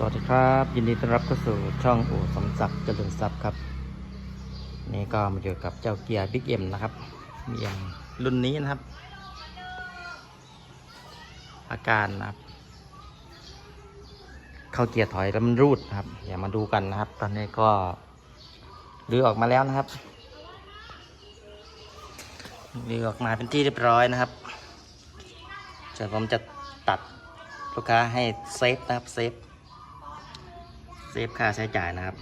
สวัสดีครับ ยินดีต้อนรับเข้าสู่ช่องอู่สมศักดิ์เจริญทรัพย์ครับ นี่ก็มาอยู่กับเจ้าเกียร์บิ๊กเอ็มนะครับเอ็มรุ่นนี้นะครับ อาการนะครับ เข้าเกียร์ถอยแล้วมันรูดนะครับ อย่ามาดูกันนะครับ ตอนนี้ก็รื้อออกมาแล้วนะครับรื้อออกมาเป็นที่เรียบร้อยนะครับเดี๋ยวผมจะตัดลูกค้าให้เซฟนะครับเซฟ ฟค่าใช้จ่ายนะครับ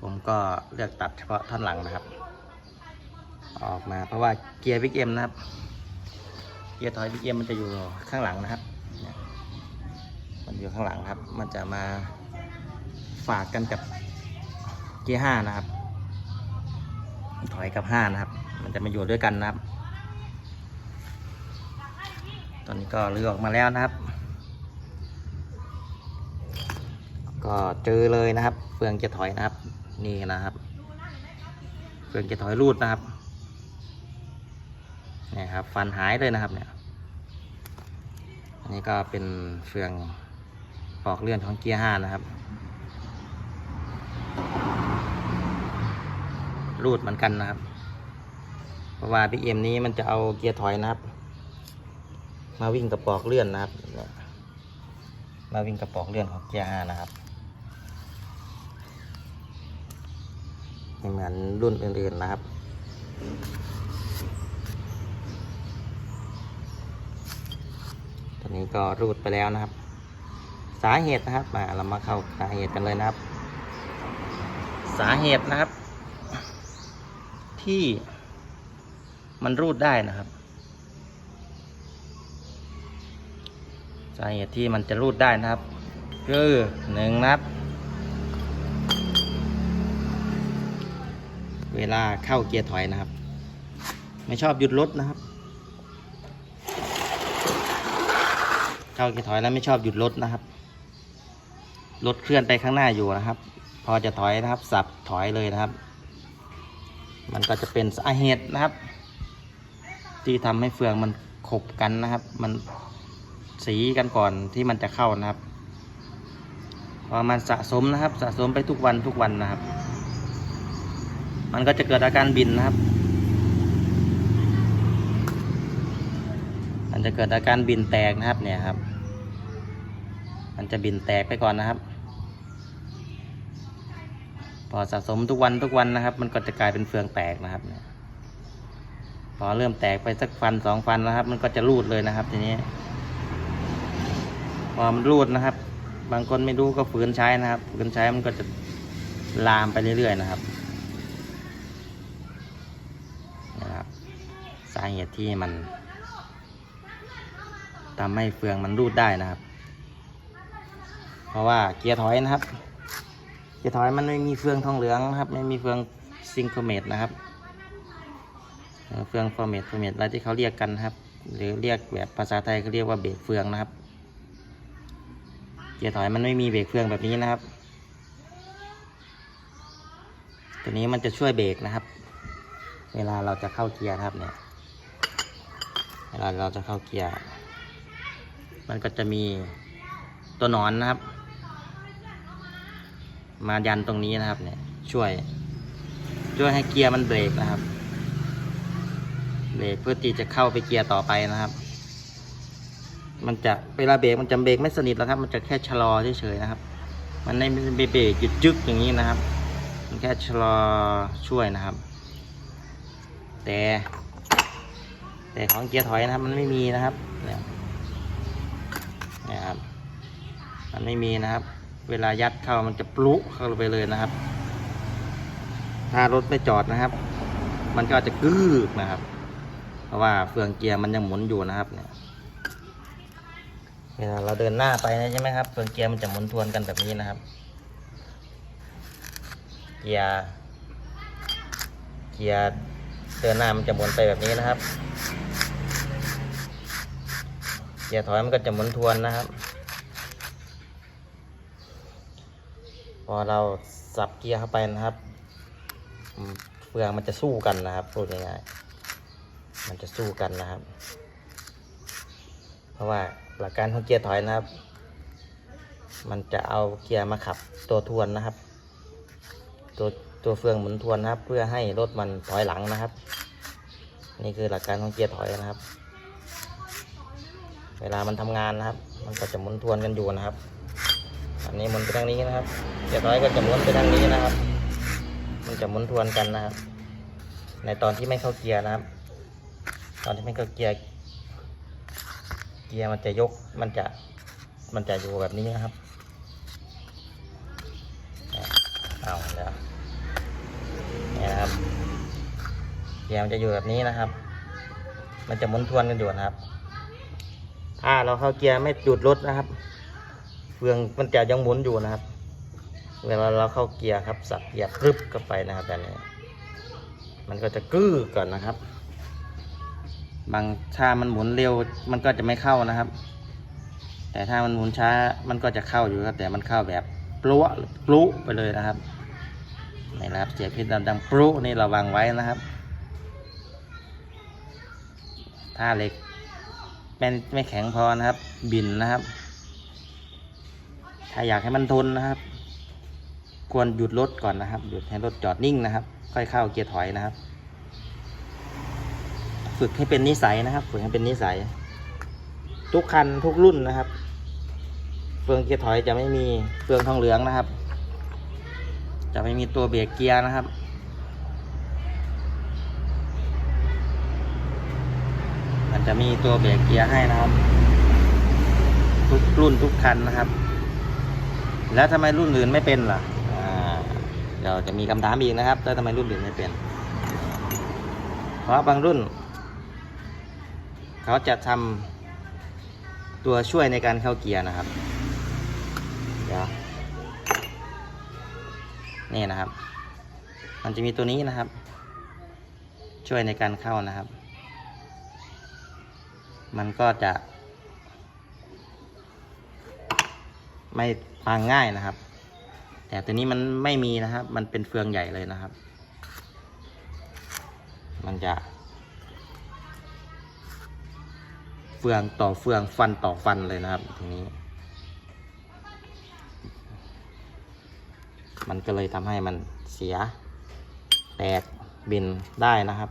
ผมก็เลือกตัดเฉพาะท่อนหลังนะครับ ออกมาเพราะว่าเกียร์บิ๊กเอ็มนะครับ เกียร์ถอยบิ๊กเอ็มมันจะอยู่ข้างหลังนะครับ มันอยู่ข้างหลังครับ มันจะมาฝากกันกับเกียร์ห้านะครับ ถอยกับห้านะครับ มันจะมาอยู่ด้วยกันนะครับ ตอนนี้ก็เลือกออกมาแล้วนะครับ ก็เจอเลยนะครับเฟืองจะถอยนะครับ นี่นะครับ เฟืองจะถอยรูดนะครับนี่ครับ ฟันหายเลยนะครับเนี่ยอันนี้ก็เป็นเฟืองปอกเลื่อนของเกียร์ห้านะครับ รูดเหมือนกันนะครับ เพราะว่าพีเอ็มนี้มันจะเอาเกียร์ถอยนะครับ มาวิ่งกระปอกเลื่อนนะครับ มาวิ่งกระปอกเลื่อนของเกียร์ห้านะครับ ไม่เหมือนรุ่นอื่นๆนะครับตอนนี้ก็รูดไปแล้วนะครับ สาเหตุนะครับมาเรามาเข้าสาเหตุกันเลยนะครับ สาเหตุนะครับ ที่มันรูดได้นะครับ สาเหตุที่มันจะรูดได้นะครับ คือหนึ่งนะครับ เวลาเข้าเกียร์ถอยนะครับ ไม่ชอบหยุดรถนะครับ เข้าเกียร์ถอยแล้วไม่ชอบหยุดรถนะครับรถเคลื่อนไปข้างหน้าอยู่นะครับ พอจะถอยนะครับ สับถอยเลยนะครับ มันก็จะเป็นสาเหตุนะครับ ที่ทำให้เฟืองมันขบกันนะครับ มันสีกันก่อนที่มันจะเข้านะครับพอมันสะสมนะครับ สะสมไปทุกวันทุกวันนะครับ มันก็จะเกิดอาการบินนะครับ มันจะเกิดอาการบินแตกนะครับเนี่ยครับ มันจะบินแตกไปก่อนนะครับ พอสะสมทุกวันทุกวันนะครับ มันก็จะกลายเป็นเฟืองแตกนะครับพอเริ่มแตกไปสักฟันสองฟันนะครับ มันก็จะรูดเลยนะครับทีนี้พอมันรูดนะครับ บางคนไม่รู้ก็ฝืนใช้นะครับฝืนใช้มันก็จะลามไปเรื่อยๆนะครับาเหตุที่มันทำให้เฟืองมันรูดได้นะครับ เพราะว่าเกียร์ถอยนะครับ เกียร์ถอยมันไม่มีเฟืองทองเหลืองนะครับ ไม่มีเฟืองซิงโครเมตนะครับ เฟืองฟอร์เมตฟอร์เมตอะไรที่เขาเรียกกันนะครับ หรือเรียกแบบภาษาไทยเขาเรียกว่าเบรกเฟืองนะครับ เกียร์ถอยมันไม่มีเบรกเฟืองแบบนี้นะครับ ตัวนี้มันจะช่วยเบรกนะครับ เวลาเราจะเข้าเกียร์ครับเนี่ย ลาเราจะเข้าเกียร์ มันก็จะมีตัวนอนนะครับ มายันตรงนี้นะครับเนี่ยช่วย ช่วยให้เกียร์มันเบรกนะครับ เบรกเพื่อที่จะเข้าไปเกียร์ต่อไปนะครับ มันจะเวลาเบรกมันจะเบรกไม่สนิทแล้วครับ มันจะแค่ชะลอเฉยๆนะครับ มันไม่ไม่เบรกหยุดจึกอย่างนี้นะครับ มันแค่ชะลอช่วยนะครับ แต่ แต่ของเกียร์ถอยนะครับ มันไม่มีนะครับเนี่ยนี่ยครับ มันไม่มีนะครับ เวลายัดเข้ามันจะปลุกเข้าไปเลยนะครับ ถ้ารถไม่จอดนะครับ มันก็จะกึกนะครับ เพราะว่าเฟืองเกียร์มันยังหมุนอยู่นะครับเนี่ยเวลาเราเดินหน้าไปนะใช่ไหมครับเฟืองเกียร์มันจะหมุนทวนกันแบบนี้นะครับ เกียร์เกียร์ เดินหน้ามันจะหมุนไปแบบนี้นะครับเกียร์ถอยมันก็จะหมุนทวนนะครับ พอเราสับเกียร์เข้าไปนะครับเฟืองมันจะสู้กันนะครับพูดง่ายๆมันจะสู้กันนะครับ เพราะว่าหลักการของเกียร์ถอยนะครับ มันจะเอาเกียร์มาขับตัวทวนนะครับ ตัวตัวเฟืองหมุนทวนนะครับ เพื่อให้รถมันถอยหลังนะครับ นี่คือหลักการของเกียร์ถอยนะครับ เวลามันทำงานนะครับ มันก็จะหมุนทวนกันอยู่นะครับอันนี้หมุนไปทางนี้นะครับ เกียร์ถอยก็จะหมุนไปทางนี้นะครับ มันจะหมุนทวนกันนะครับ ในตอนที่ไม่เข้าเกียร์นะครับ ตอนที่ไม่เข้าเกียร์ เกียร์มันจะยก มันจะ มันจะอยู่แบบนี้นะครับเอาแล้วนี่นะครับ เกียร์มันจะอยู่แบบนี้นะครับ มันจะหมุนทวนกันอยู่นะครับ ถ้าเราเข้าเกียร์ไม่หยุดรถนะครับ เฟืองมันจะยังหมุนอยู่นะครับ เวลาเราเข้าเกียร์ครับสับเกียร์พรึบเข้าไปนะครับแบบนี้ มันก็จะกื้อก่อนนะครับ บางถ้ามันหมุนเร็วมันก็จะไม่เข้านะครับ แต่ถ้ามันหมุนช้ามันก็จะเข้าอยู่ครับแต่มันเข้าแบบปลุปลุไปเลยนะครับนี่นะครับเสียพิษดังๆปลุนี่ระวังไว้นะครับ ถ้าเหล็กเป็นไม่แข็งพอนะครับ บินนะครับ ถ้าอยากให้มันทนนะครับ ควรหยุดรถก่อนนะครับ หยุดให้รถจอดนิ่งนะครับ ค่อยเข้าเกียร์ถอยนะครับ ฝึกให้เป็นนิสัยนะครับ ฝึกให้เป็นนิสัย ทุกคันทุกรุ่นนะครับเฟืองเกียร์ถอยจะไม่มีเฟืองทองเหลืองนะครับ จะไม่มีตัวเบรกเกียร์นะครับ มัน จะมีตัวเบรกเกียร์ให้นะครับ ทุกรุ่นทุกคันนะครับ แล้วทำไมรุ่นอื่นไม่เป็นล่ะอ่าเดี๋ยวจะมีคำถามอีกนะครับแล้วทำไมรุ่นอื่นไม่เป็น เพราะบางรุ่น เขาจะทำตัวช่วยในการเข้าเกียร์นะครับเดี๋ยวนี่นะครับ มันจะมีตัวนี้นะครับ ช่วยในการเข้านะครับ มันก็จะ ไม่พังง่ายนะครับ แต่ตัวนี้มันไม่มีนะครับ มันเป็นเฟืองใหญ่เลยนะครับ มันจะ เฟืองต่อเฟืองฟันต่อฟันเลยนะครับทีนี้ มันก็เลยทำให้มันเสียแตกบินได้นะครับ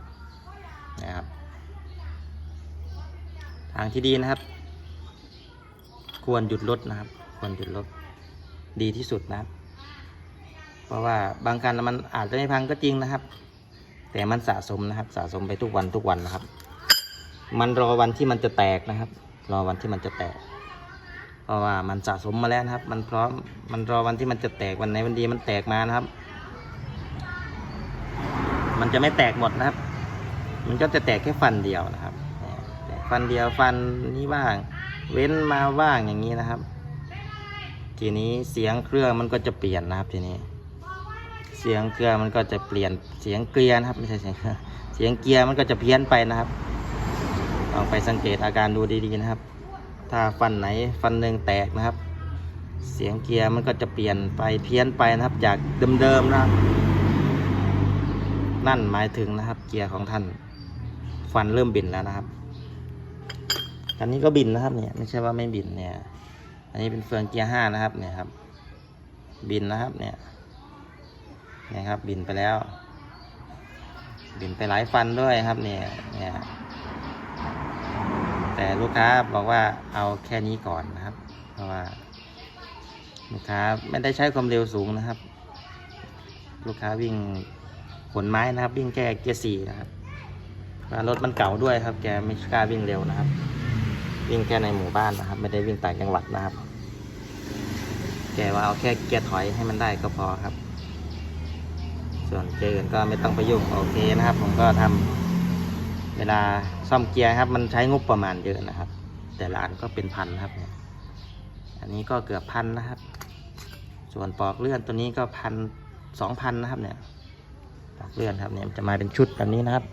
นะครับ ทางที่ดีนะครับ ควรหยุดรถนะครับ ควรหยุดรถดีที่สุดนะครับ เพราะว่าบางคันมันอาจจะไม่พังก็จริงนะครับ แต่มันสะสมนะครับ สะสมไปทุกวันทุกวันนะครับ มันรอวันที่มันจะแตกนะครับ รอวันที่มันจะแตก เพราะว่ามันสะสมมาแล้วนะครับ มันพร้อมมันรอวันที่มันจะแตกวันไหนวันดีมันแตกมานะครับ มันจะไม่แตกหมดนะครับ มันก็จะแตกแค่ฟันเดียวนะครับ ฟันเดียวฟันนี้บ้าง เว้นมาบ้างอย่างนี้นะครับ ทีนี้เสียงเครื่องมันก็จะเปลี่ยนนะครับทีนี้ เสียงเครื่องมันก็จะเปลี่ยนเสียงเกลียร์นะครับไม่ใช่เสียงเครื่องเสียงเกียร์มันก็จะเพี้ยนไปนะครับลองไปสังเกตอาการดูดีๆนะครับ ถ้าฟันไหนฟันหนึ่งแตกนะครับ เสียงเกียร์มันก็จะเปลี่ยนไปเพี้ยนไปนะครับ จากเดิมๆนะครับนั่นหมายถึงนะครับ เกียร์ของท่าน ฟันเริ่มบินแล้วนะครับ อันนี้ก็บินนะครับเนี่ยไม่ใช่ว่าไม่บินเนี่ย อันนี้เป็นเฟืองเกียร์ห้านะครับเนี่ยครับ บินนะครับเนี่ยนี่ยครับ บินไปแล้ว บินไปหลายฟันด้วยครับเนี่ยเนี่ยแต่ลูกค้าบอกว่าเอาแค่นี้ก่อนนะครับ เพราะว่า ลูกค้าไม่ได้ใช้ความเร็วสูงนะครับ ลูกค้าวิ่งขนไม้นะครับ วิ่งแค่เกียร์สี่นะครับรถมันเก่าด้วยครับ แกไม่กล้าวิ่งเร็วนะครับ วิ่งแค่ในหมู่บ้านนะครับ ไม่ได้วิ่งต่างจังหวัดนะครับ แกว่าเอาแค่เกียร์ถอยให้มันได้ก็พอครับ ส่วนเกียร์อื่นก็ไม่ต้องไปยุ่งโอเคนะครับ ผมก็ทำเวลาซ่อมเกียร์ครับ มันใช้งบประมาณเยอะนะครับ แต่ละอันก็เป็นพันครับเนี่ยอันนี้ก็เกือบพันนะครับ ส่วนปอกเลื่อนตัวนี้ก็พันสองพันนะครับเนี่ยปอกเลื่อนครับเนี่ยจะมาเป็นชุดแบบนี้นะครับ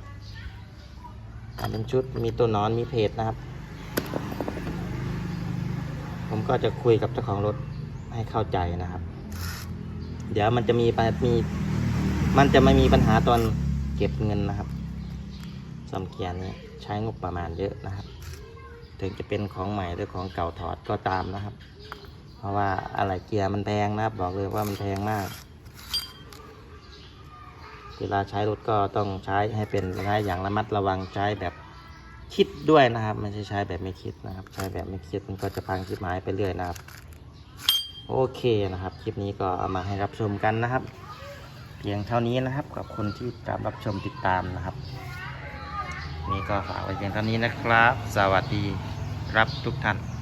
มาเป็นชุดมีตัวนอนมีเพจนะครับ ผมก็จะคุยกับเจ้าของรถให้เข้าใจนะครับ เดี๋ยวมันจะมีมี มันจะไม่มีปัญหาตอนเก็บเงินนะครับซ่อมเกียร์นี้ใช้งบประมาณเยอะนะครับ ถึงจะเป็นของใหม่หรือของเก่าถอดก็ตามนะครับ เพราะว่าอะไรเกียร์มันแพงนะครับ บอกเลยว่ามันแพงมาก เวลาใช้รถก็ต้องใช้ให้เป็นใช้อย่างระมัดระวังใช้แบบ คิดด้วยนะครับ ไม่ใช่ใช้แบบไม่คิดนะครับ ใช้แบบไม่คิดมันก็จะพังชิบหายไปเรื่อยนะครับ โอเคนะครับ คลิปนี้ก็เอามาให้รับชมกันนะครับ เพียงเท่านี้นะครับ กับคนที่ตามรับชมติดตามนะครับ นี่ก็ฝากไว้เพียงเท่านี้นะครับ สวัสดีครับทุกท่าน